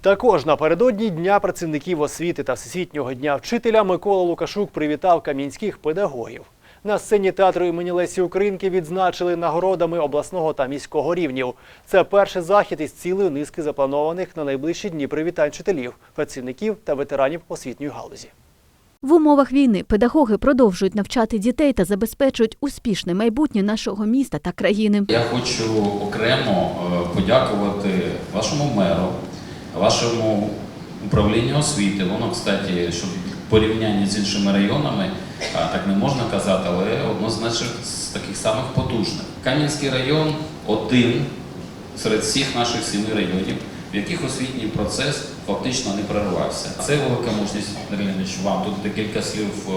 Також напередодні Дня працівників освіти та Всесвітнього дня вчителя Микола Лукашук привітав кам'янських педагогів. На сцені театру імені Лесі Українки відзначили нагородами обласного та міського рівнів. Це перший захід із цілої низки запланованих на найближчі дні привітань вчителів, працівників та ветеранів освітньої галузі. В умовах війни педагоги продовжують навчати дітей та забезпечують успішне майбутнє нашого міста та країни. Я хочу окремо е, подякувати вашому меру, вашому управлінню освіти. Воно, кстати, щоб в порівнянні з іншими районами, так не можна казати, але однозначно з таких самих потужних. Кам'янський район один серед всіх наших сіми районів, в яких освітній процес фактично не прервався. Це велика мужність, Андрій вам тут декілька слів е,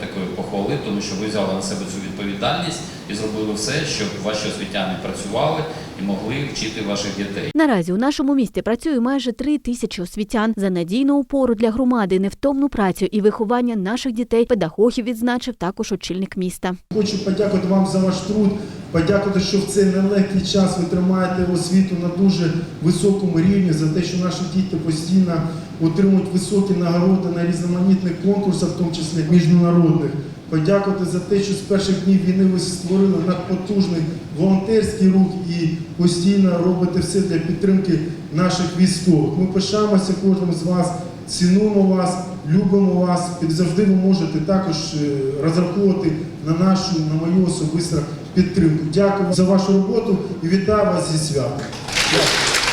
такої похвали, тому що ви взяли на себе цю відповідальність і зробили все, щоб ваші освітяни працювали і могли вчити ваших дітей. Наразі у нашому місті працює майже три тисячі освітян. За надійну опору для громади, невтомну працю і виховання наших дітей педагогів відзначив також очільник міста. Хочу подякувати вам за ваш труд, подякувати, що в цей нелегкий час ви тримаєте освіту на дуже високому рівні, за те, що наші діти постійно отримують високі нагороди на різноманітних конкурсах, в тому числі міжнародних. Подякувати за те, що з перших днів війни ви створили надпотужний волонтерський рух і постійно робите все для підтримки наших військових. Ми пишаємося кожним з вас, цінуємо вас, любимо вас. І завжди ви можете також е, розраховувати на нашу, на мою особисту підтримку. Дякую за вашу роботу і вітаю вас зі святом. Дякую.